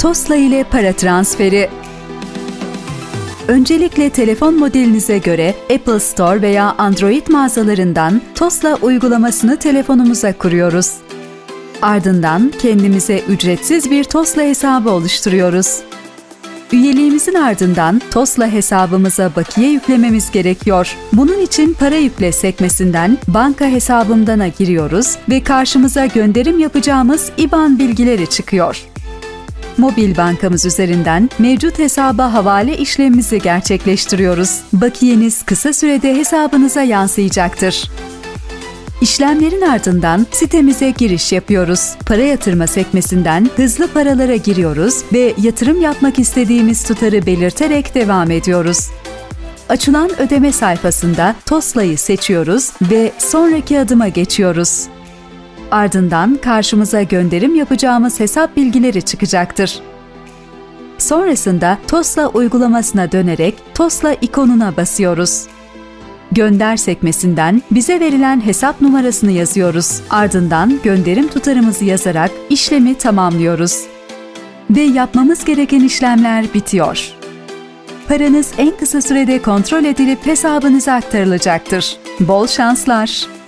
Tosla ile para transferi. Öncelikle telefon modelinize göre Apple Store veya Android mağazalarından Tosla uygulamasını telefonumuza kuruyoruz. Ardından kendimize ücretsiz bir Tosla hesabı oluşturuyoruz. Üyeliğimizin ardından Tosla hesabımıza bakiye yüklememiz gerekiyor. Bunun için para yükle sekmesinden banka hesabımdana giriyoruz ve karşımıza gönderim yapacağımız IBAN bilgileri çıkıyor. Mobil bankamız üzerinden mevcut hesaba havale işlemimizi gerçekleştiriyoruz. Bakiyeniz kısa sürede hesabınıza yansıyacaktır. İşlemlerin ardından sitemize giriş yapıyoruz. Para yatırma sekmesinden hızlı paralara giriyoruz ve yatırım yapmak istediğimiz tutarı belirterek devam ediyoruz. Açılan ödeme sayfasında TOSLA'yı seçiyoruz ve sonraki adıma geçiyoruz. Ardından karşımıza gönderim yapacağımız hesap bilgileri çıkacaktır. Sonrasında TOSLA uygulamasına dönerek TOSLA ikonuna basıyoruz. Gönder sekmesinden bize verilen hesap numarasını yazıyoruz. Ardından gönderim tutarımızı yazarak işlemi tamamlıyoruz. Ve yapmamız gereken işlemler bitiyor. Paranız en kısa sürede kontrol edilip hesabınıza aktarılacaktır. Bol şanslar!